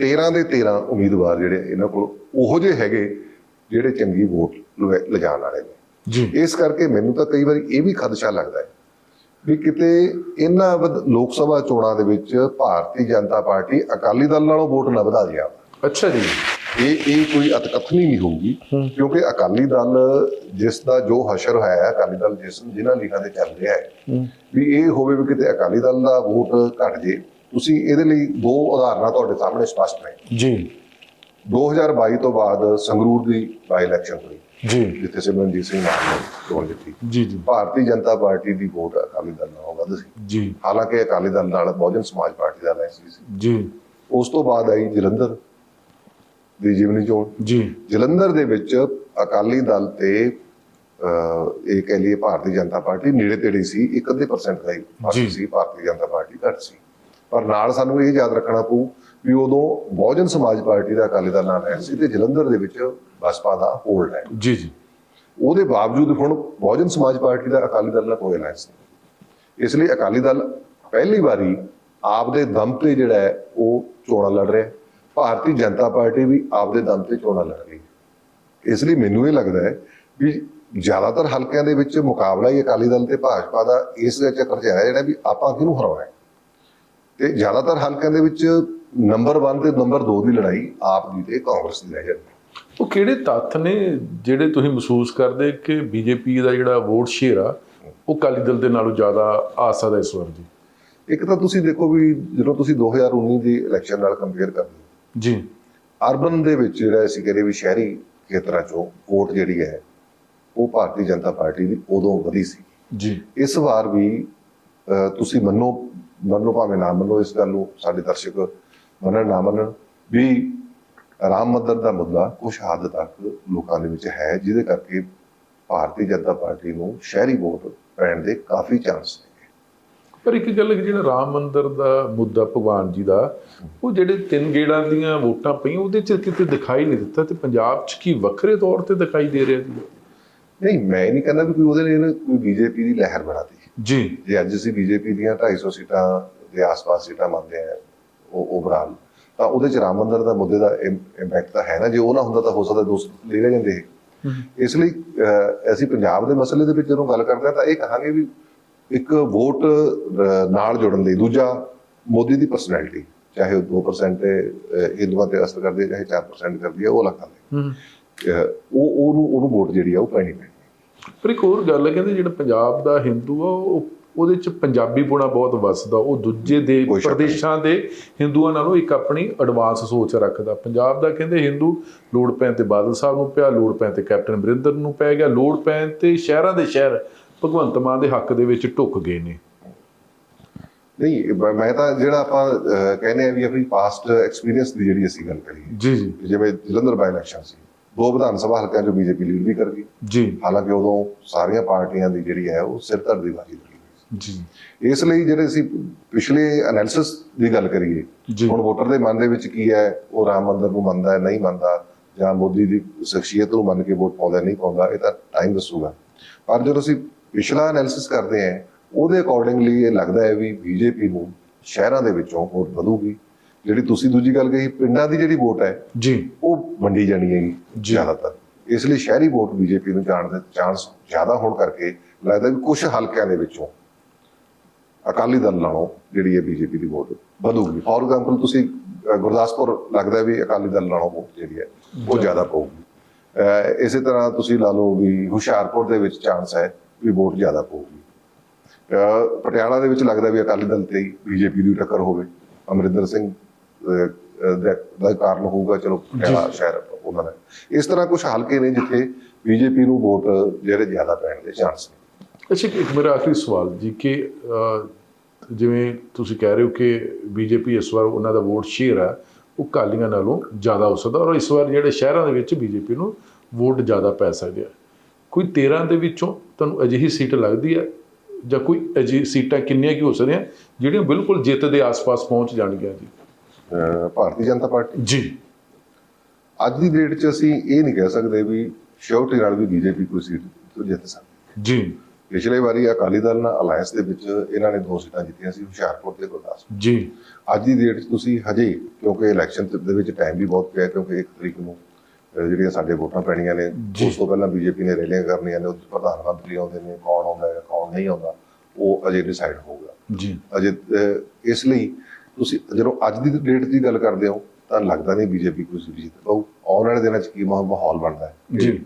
13 ਦੇ 13 ਉਮੀਦਵਾਰ ਜਿਹੜੇ ਇਹਨਾਂ ਕੋਲ ਉਹੋ ਜਿਹੇ ਹੈਗੇ ਜਿਹੜੇ ਚੰਗੀ ਵੋਟ ਲਿਜਾਣ ਵਾਲੇ ਨੇ। ਜੀ। ਇਸ ਕਰਕੇ ਮੈਨੂੰ ਤਾਂ ਕਈ ਵਾਰੀ ਇਹ ਵੀ ਖਦਸ਼ਾ ਲੱਗਦਾ ਹੈ ਵੀ ਕਿਤੇ ਇਹਨਾਂ ਲੋਕ ਸਭਾ ਚੋਣਾਂ ਦੇ ਵਿੱਚ ਭਾਰਤੀ ਜਨਤਾ ਪਾਰਟੀ ਅਕਾਲੀ ਦਲ ਨਾਲੋਂ ਵੋਟ ਨਾ ਵਧਾ ਦਿਆ ਅੱਛਾ ਜੀ। ਇਹ ਇਹ ਕੋਈ ਅਤਕਥਨੀ ਨਹੀਂ ਹੋਊਗੀ ਕਿਉਂਕਿ ਅਕਾਲੀ ਦਲ ਜਿਸ ਦਾ ਜੋ ਹਸ਼ਰ ਹੋਇਆ ਹੈ ਅਕਾਲੀ ਦਲ ਜਿਸ ਜਿਨ੍ਹਾਂ ਲੀਗਾਂ ਤੇ ਚੱਲ ਰਿਹਾ ਹੈ। ਵੀ ਇਹ ਹੋਵੇ ਵੀ ਕਿਤੇ ਅਕਾਲੀ ਦਲ ਦਾ ਵੋਟ ਘਟ ਜੇ। ਤੁਸੀਂ ਇਹਦੇ ਲਈ ਦੋ ਉਦਾਹਰਨਾਂ ਤੁਹਾਡੇ ਸਾਹਮਣੇ ਸਪਸ਼ਟ ਨੇ। ਜੀ। 2022 ਤੋਂ ਬਾਅਦ ਸੰਗਰੂਰ ਦੀ ਬਾਈ ਇਲੈਕਸ਼ਨ ਹੋਈ ਜੀ। ਜਿੱਥੇ ਸਿਮਰਨਜੀਤ ਸਿੰਘ ਮਾਨ ਚੋਣ ਜਿੱਤੀ। ਜੀ ਜੀ। ਭਾਰਤੀ ਜਨਤਾ ਪਾਰਟੀ ਦੀ ਵੋਟ ਅਕਾਲੀ ਦਲ ਨਾਲੋਂ ਵੱਧ ਸੀ। ਜੀ। ਹਾਲਾਂਕਿ ਅਕਾਲੀ ਦਲ ਨਾਲ ਬਹੁਜਨ ਸਮਾਜ ਪਾਰਟੀ ਦਾ ਅਲਾਈਅੰਸ ਸੀ। ਜੀ। ਉਸ ਤੋਂ ਬਾਅਦ ਆਈ ਜਲੰਧਰ ਦੀ ਜਿਮਨੀ ਚੋਣ। ਜੀ। ਜਲੰਧਰ ਦੇ ਵਿੱਚ ਅਕਾਲੀ ਦਲ ਤੇ ਇਹ ਕਹਿ ਲਈਏ ਭਾਰਤੀ ਜਨਤਾ ਪਾਰਟੀ ਨੇੜੇ ਤੇੜੇ ਸੀ। ਇੱਕ ਅੱਧੇ ਪਰਸੈਂਟ ਦਾ ਹੀ। ਸੀ ਭਾਰਤੀ ਜਨਤਾ ਪਾਰਟੀ ਘੱਟ ਸੀ। ਪਰ ਨਾਲ ਸਾਨੂੰ ਇਹ ਯਾਦ ਰੱਖਣਾ ਪਊ ਵੀ ਉਦੋਂ ਬਹੁਜਨ ਸਮਾਜ ਪਾਰਟੀ ਦਾ ਅਕਾਲੀ ਦਲ ਨਾਲ ਹੈ ਸੀ ਤੇ ਜਲੰਧਰ ਦੇ ਵਿੱਚ ਬਸਪਾ ਦਾ ਹੋਲਡ ਹੈ। ਜੀ ਜੀ। ਉਹਦੇ ਬਾਵਜੂਦ ਹੁਣ ਬਹੁਜਨ ਸਮਾਜ ਪਾਰਟੀ ਦਾ ਅਕਾਲੀ ਦਲ ਨਾਲ ਕੋਈ ਅਲਾਈਅੰਸ ਨਹੀਂ। ਇਸ ਲਈ ਅਕਾਲੀ ਦਲ ਪਹਿਲੀ ਵਾਰੀ ਆਪ ਦੇ ਦਮ ਤੇ ਜਿਹੜਾ ਹੈ ਉਹ ਚੋਣਾਂ ਲੜ ਰਿਹਾ ਭਾਰਤੀ ਜਨਤਾ ਪਾਰਟੀ ਵੀ ਆਪ ਦੇ ਦਮ ਤੇ ਚੋਣਾਂ ਲੜ ਰਹੀ ਹੈ। ਇਸ ਲਈ ਮੈਨੂੰ ਇਹ ਲੱਗਦਾ ਹੈ ਵੀ ਜ਼ਿਆਦਾਤਰ ਹਲਕਿਆਂ ਦੇ ਵਿੱਚ ਮੁਕਾਬਲਾ ਹੀ ਅਕਾਲੀ ਦਲ ਤੇ ਭਾਜਪਾ ਦਾ ਇਸ ਦੇ ਚੱਕਰ 'ਚ ਹੈ ਜਿਹੜਾ ਵੀ ਆਪਾਂ ਕਿਹਨੂੰ ਹਰਾਉਣਾ ਹੈ। ਤੇ ਜ਼ਿਆਦਾਤਰ ਹਲਕਿਆਂ ਦੇ ਵਿੱਚ ਨੰਬਰ 1 ਤੇ ਨੰਬਰ 2 ਦੀ ਲੜਾਈ ਆਪ ਦੀ ਤੇ ਕਾਂਗਰਸ ਦੀ ਰਹਿ ਜਾਂਦੀ ਹੈ। ਉਹ ਕਿਹੜੇ ਤੱਥ ਨੇ ਜਿਹੜੇ ਤੁਸੀਂ ਮਹਿਸੂਸ ਕਰਦੇ ਕਿ ਬੀਜੇਪੀ ਦਾ ਜਿਹੜਾ ਵੋਟ ਸ਼ੇਅਰ ਆ ਉਹ ਅਕਾਲੀ ਦਲ ਦੇ ਨਾਲੋਂ ਜ਼ਿਆਦਾ ਆ ਸਕਦਾ ਇਸ ਵਾਰ ਜੀ ਇੱਕ ਤਾਂ ਤੁਸੀਂ ਦੇਖੋ ਵੀ ਜਦੋਂ ਤੁਸੀਂ 2019 ਦੀ ਇਲੈਕਸ਼ਨ ਨਾਲ ਕੰਪੇਅਰ ਕਰਦੇ ਹੋ ਜੀ। ਅਰਬਨ ਦੇ ਵਿੱਚ ਜਿਹੜਾ ਅਸੀਂ ਕਹਿੰਦੇ ਵੀ ਸ਼ਹਿਰੀ ਖੇਤਰਾਂ ਚੋਂ ਵੋਟ ਜਿਹੜੀ ਹੈ ਉਹ ਭਾਰਤੀ ਜਨਤਾ ਪਾਰਟੀ ਦੀ ਉਦੋਂ ਵਧੀ ਸੀ। ਜੀ। ਇਸ ਵਾਰ ਵੀ ਤੁਸੀਂ ਮੰਨੋ ਮੰਨੋ ਭਾਵੇਂ ਨਾ ਮੰਨੋ, ਇਸ ਗੱਲ ਨੂੰ ਸਾਡੇ ਦਰਸ਼ਕ ਮੰਨਣ ਨਾ ਮੰਨਣ ਵੀ ਰਾਮ ਮੰਦਰ ਦਾ ਮੁੱਦਾ ਕੁਝ ਹੱਦ ਤੱਕ ਲੋਕਾਂ ਦੇ ਵਿੱਚ ਹੈ, ਜਿਹਦੇ ਕਰਕੇ ਭਾਰਤੀ ਜਨਤਾ ਪਾਰਟੀ ਨੂੰ ਸ਼ਹਿਰੀ ਵੋਟ ਪੈਣ ਦੇ ਕਾਫੀ ਚਾਂਸ ਨੇ। ਪਰ ਇੱਕ ਗੱਲ ਜਿਹੜਾ ਰਾਮ ਮੰਦਰ ਦਾ ਮੁੱਦਾ ਭਗਵਾਨ ਜੀ ਦਾ, ਉਹ ਜਿਹੜੇ ਤਿੰਨ ਗੇੜਾਂ ਦੀਆਂ ਵੋਟਾਂ ਪਈਆਂ, ਉਹਦੇ ਚ ਕਿਤੇ ਦਿਖਾਈ ਨਹੀਂ ਦਿੱਤਾ ਤੇ ਪੰਜਾਬ ਚ ਕੀ ਵੱਖਰੇ ਤੌਰ ਤੇ ਦਿਖਾਈ ਦੇ ਰਿਹਾ ਜੀ? ਨਹੀਂ ਮੈਂ ਇਹ ਨਹੀਂ ਕਹਿੰਦਾ ਵੀ ਕੋਈ ਉਹਦੇ ਲਈ ਕੋਈ ਬੀਜੇਪੀ ਦੀ ਲਹਿਰ ਬਣਾਤੀ ਜੀ। ਜੇ ਅੱਜ ਅਸੀਂ ਬੀਜੇਪੀ ਦੀਆਂ 250 ਸੀਟਾਂ ਦੇ ਆਸ-ਪਾਸ ਸੀਟਾਂ ਮੰਨਦੇ ਆ ਉਹ ਓਵਰਆਲ ਤਾਂ ਉਹਦੇ ਚ ਰਾਮ ਮੰਦਰ ਦਾ ਮੁੱਦੇ ਦਾ ਇੰਪੈਕਟ ਤਾਂ ਹੈ ਨਾ। ਜੇ ਉਹ ਨਾ ਹੁੰਦਾ ਤਾਂ ਹੋ ਸਕਦਾ ਦੋਸਤ ਲੈ ਲੈ ਜਾਂਦੇ ਇਹ। ਇਸ ਲਈ ਅਸੀਂ ਪੰਜਾਬ ਦੇ ਮਸਲੇ ਦੇ ਵਿੱਚ ਜਦੋਂ ਗੱਲ ਕਰਦੇ ਹਾਂ ਤਾਂ ਇਹ ਕਹਾਂਗੇ ਵੀ ਇੱਕ ਵੋਟ ਨਾਲ ਜੁੜਨ ਲਈ ਦੂਜਾ ਮੋਦੀ ਦੀ ਪਰਸਨੈਲਿਟੀ ਚਾਹੇ ਉਹ 2% ਤੇ, ਅਹ, ਹਿੰਦੂਆਂ ਤੇ ਅਸਰ ਕਰਦੀ ਹੈ ਚਾਹੇ 4% ਕਰਦੀ ਹੈ ਉਹ ਹੂੰ। ਅਹ, ਉਹ ਉਹਨੂੰ ਉਹਨੂੰ ਵੋਟ ਜਿਹੜੀ ਆ ਉਹ ਪੈਣੀ ਪੈਣੀ। ਪਰ ਇੱਕ ਹੋਰ ਗੱਲ ਹੈ ਕਹਿੰਦੇ ਜਿਹੜਾ ਪੰਜਾਬ ਦਾ ਹਿੰਦੂ ਆ ਉਹ ਉਹਦੇ ਚ ਪੰਜਾਬੀ ਪੁਣਾ ਬਹੁਤ ਵੱਸਦਾ। ਉਹ ਦੂਜੇ ਦੇ। ਪ੍ਰਦੇਸ਼ਾਂ ਦੇ ਹਿੰਦੂਆਂ ਨਾਲੋਂ ਇੱਕ ਆਪਣੀ ਐਡਵਾਂਸ ਸੋਚ ਰੱਖਦਾ। ਪੰਜਾਬ ਦਾ ਕਹਿੰਦੇ ਹਿੰਦੂ ਲੋੜ ਪੈਣ ਤੇ ਬਾਦਲ ਸਾਹਿਬ ਨੂੰ ਪਿਆ ਲੋੜ ਪੈਣ ਤੇ ਕੈਪਟਨ ਅਮਰਿੰਦਰ ਨੂੰ ਪੈ ਗਿਆ ਲੋੜ ਪੈਣ ਤੇ ਸ਼ਹਿਰਾਂ ਦੇ ਸ਼ਹਿਰ ਭਗਵੰਤ ਮਾਨ ਦੇ ਹੱਕ ਦੇ ਵਿੱਚ ਢੁੱਕ ਗਏ ਨੇ। ਨਹੀਂ ਮੈਂ ਤਾਂ ਜਿਹੜਾ ਆਪਾਂ ਕਹਿੰਦੇ ਆ ਵੀ ਆਪਣੀ ਪਾਸਟ ਐਕਸਪੀਰੀਅੰਸ ਦੀ ਜਿਹੜੀ ਅਸੀਂ ਗੱਲ ਕਰੀਏ। ਜੀ ਜੀ। ਜਿਵੇਂ ਜਲੰਧਰ ਬਾਈ ਇਲੈਕਸ਼ਨ ਸੀ। ਦੋ ਵਿਧਾਨ ਸਭਾ ਹਲਕਿਆਂ 'ਚੋਂ ਬੀਜੇਪੀ ਲੀਡ ਵੀ ਕਰ ਗਈ। ਜੀ। ਹਾਲਾਂਕਿ ਉਦੋਂ ਸਾਰੀਆਂ ਪਾਰਟੀਆਂ ਦੀ ਜਿਹੜੀ ਹੈ ਉਹ ਸਿਰ ਧੜ ਦੀ ਬਾਜੀ ਲੱਗੀ ਜੀ। ਇਸ ਲਈ ਜਿਹੜੇ ਅਸੀਂ ਪਿਛਲੇ ਐਨਾਲਿਸਿਸ ਦੀ ਗੱਲ ਕਰੀਏ ਹੁਣ ਵੋਟਰ ਦੇ ਮਨ ਦੇ ਵਿੱਚ ਕੀ ਹੈ? ਉਹ ਰਾਮ ਮੰਦਰ ਨੂੰ ਮੰਨਦਾ ਹੈ ਨਹੀਂ ਮੰਨਦਾ? ਜਾਂ ਮੋਦੀ ਦੀ ਸ਼ਖਸੀਅਤ ਨੂੰ ਮੰਨ ਕੇ ਵੋਟ ਪਾਉਂਦਾ ਨਹੀਂ ਪਾਉਂਦਾ? ਇਹ ਤਾਂ ਟਾਈਮ ਦੱਸੂਗਾ। ਪਰ ਜਦੋਂ ਅਸੀਂ ਪਿਛਲਾ ਐਨਾਲਿਸਿਸ ਕਰਦੇ ਹਾਂ ਉਹਦੇ ਅਕੋਰਡਿੰਗਲੀ ਇਹ ਲੱਗਦਾ ਹੈ ਵੀ ਬੀਜੇਪੀ ਨੂੰ ਸ਼ਹਿਰਾਂ ਦੇ ਵਿੱਚੋਂ ਵੋਟ ਵਧੂਗੀ। ਜਿਹੜੀ ਤੁਸੀਂ ਦੂਜੀ ਗੱਲ ਕਹੀ ਪਿੰਡਾਂ ਦੀ ਜਿਹੜੀ ਵੋਟ ਹੈ ਜੀ। ਉਹ ਵੰਡੀ ਜਾਣੀ ਹੈਗੀ। ਜ਼ਿਆਦਾਤਰ। ਇਸ ਲਈ ਸ਼ਹਿਰੀ ਵੋਟ ਬੀਜੇਪੀ ਨੂੰ ਜਾਣ ਦੇ ਚਾਂਸ ਜ਼ਿਆਦਾ ਹੋਣ ਕਰਕੇ ਲੱਗਦਾ ਵੀ ਕੁਝ ਹਲਕਿਆਂ ਦੇ ਵਿੱਚੋਂ ਅਕਾਲੀ ਦਲ ਨਾਲੋਂ ਜਿਹੜੀ ਹੈ ਬੀਜੇਪੀ ਦੀ ਵੋਟ ਵਧੂਗੀ। ਫੋਰ ਐਗਜ਼ਾਮਪਲ ਤੁਸੀਂ ਗੁਰਦਾਸਪੁਰ ਲੱਗਦਾ ਵੀ ਅਕਾਲੀ ਦਲ ਨਾਲੋਂ ਵੋਟ ਜਿਹੜੀ ਹੈ ਉਹ ਜ਼ਿਆਦਾ ਪਊਗੀ। ਇਸੇ ਤਰ੍ਹਾਂ ਤੁਸੀਂ ਲਾ ਲਓ ਵੀ ਹੁਸ਼ਿਆਰਪੁਰ ਦੇ ਵਿੱਚ ਚਾਂਸ ਹੈ ਵੀ ਵੋਟ ਜ਼ਿਆਦਾ ਪਊਗੀ। ਪਟਿਆਲਾ ਦੇ ਵਿੱਚ ਲੱਗਦਾ ਵੀ ਅਕਾਲੀ ਦਲ ਤੇ ਹੀ ਬੀਜੇਪੀ ਦੀ ਟੱਕਰ ਹੋਵੇ। ਅਮਰਿੰਦਰ ਸਿੰਘ ਦਾ ਕਾਰਨ ਹੋਊਗਾ ਚਲੋ ਸ਼ਹਿਰ ਉਹਨਾਂ ਦਾ। ਇਸ ਤਰ੍ਹਾਂ ਕੁਝ ਹਲਕੇ ਨੇ ਜਿੱਥੇ ਬੀਜੇਪੀ ਨੂੰ ਵੋਟ ਜਿਹੜੇ ਜ਼ਿਆਦਾ ਪੈਣ ਦੇ ਚਾਂਸ ਨੇ। ਅੱਛਾ ਇੱਕ ਮੇਰਾ ਆਖਰੀ ਸਵਾਲ ਜੀ ਕਿ ਜਿਵੇਂ ਤੁਸੀਂ ਕਹਿ ਰਹੇ ਹੋ ਕਿ ਬੀਜੇਪੀ ਇਸ ਵਾਰ ਉਹਨਾਂ ਦਾ ਵੋਟ ਸ਼ੇਅਰ ਆ ਉਹ ਕਾਲੀਆਂ ਨਾਲੋਂ ਜ਼ਿਆਦਾ ਹੋ ਸਕਦਾ ਔਰ ਇਸ ਵਾਰ ਜਿਹੜੇ ਸ਼ਹਿਰਾਂ ਦੇ ਵਿੱਚ ਬੀਜੇਪੀ ਨੂੰ ਵੋਟ ਜ਼ਿਆਦਾ ਪੈ ਸਕਦੇ ਆ ਕੋਈ 13 ਦੇ ਵਿੱਚੋਂ ਤੁਹਾਨੂੰ ਅਜਿਹੀ ਸੀਟ ਲੱਗਦੀ ਹੈ ਜਾਂ ਕੋਈ ਅਜਿਹੀ ਸੀਟਾਂ ਕਿੰਨੀਆਂ ਕੀ ਹੋ ਸਕਦੀਆਂ ਜਿਹੜੀਆਂ ਬਿਲਕੁਲ ਜਿੱਤ ਦੇ ਆਸ-ਪਾਸ ਪਹੁੰਚ ਜਾਣਗੀਆਂ ਜੀ? ਭਾਰਤੀ ਜਨਤਾ ਪਾਰਟੀ? ਜੀ। ਅੱਜ ਦੀ ਡੇਟ 'ਚ ਅਸੀਂ ਇਹ ਨਹੀਂ ਕਹਿ ਸਕਦੇ ਵੀ ਸ਼ੋਰਟੀ ਨਾਲ ਵੀ ਬੀਜੇਪੀ ਕੋਈ ਸੀਟ ਤੋਂ ਜਿੱਤ ਸਕਦੀ। ਜੀ। ਪਿਛਲੇ ਵਾਰੀ ਅਕਾਲੀ ਦਲ ਨਾਲ ਅਲਾਈਅੰਸ ਦੇ ਵਿੱਚ ਇਹਨਾਂ ਨੇ ਦੋ ਸੀਟਾਂ ਜਿੱਤੀਆਂ ਸੀ ਹੁਸ਼ਿਆਰਪੁਰ ਤੇ ਗੁਰਦਾਸਪੁਰ ਜੀ। ਅੱਜ ਦੀ ਡੇਟ 'ਚ ਤੁਸੀਂ ਹਜੇ ਕਿਉਂਕਿ ਇਲੈਕਸ਼ਨ ਦੇ ਵਿੱਚ ਟਾਈਮ ਵੀ ਬਹੁਤ ਪਿਆ ਕਿਉਂਕਿ ਇੱਕ ਤਰੀਕ ਨੂੰ ਜਿਹੜੀਆਂ ਸਾਡੇ ਵੋਟਾਂ ਪੈਣੀਆਂ ਨੇ। ਉਸ ਤੋਂ ਪਹਿਲਾਂ ਬੀਜੇਪੀ ਨੇ ਰੈਲੀਆਂ ਕਰਨੀਆਂ ਨੇ 'ਚ ਪ੍ਰਧਾਨ ਮੰਤਰੀ ਆਉਂਦੇ ਨੇ ਕੌਣ ਆਉਂਦਾ ਹੈ ਕੌਣ ਨਹੀਂ ਆਉਂਦਾ ਉਹ ਅਜੇ ਡਿਸਾਈਡ ਹੋਊਗਾ। ਜੀ। ਅਜੇ ਇਸ ਲਈ ਤੁਸੀਂ ਜਦੋਂ ਅੱਜ ਦੀ ਡੇਟ ਦੀ ਗੱਲ ਕਰਦੇ ਹੋ ਤਾਂ ਲੱਗਦਾ ਨਹੀਂ ਬੀਜੇਪੀ ਕੋਈ ਜਿੱਤ ਪਾਊ ਆਉਣ ਵਾਲੇ ਦਿਨਾਂ 'ਚ ਕੀ ਮਾਹੌਲ ਬਣਦਾ ਹੈ? ਜੀ।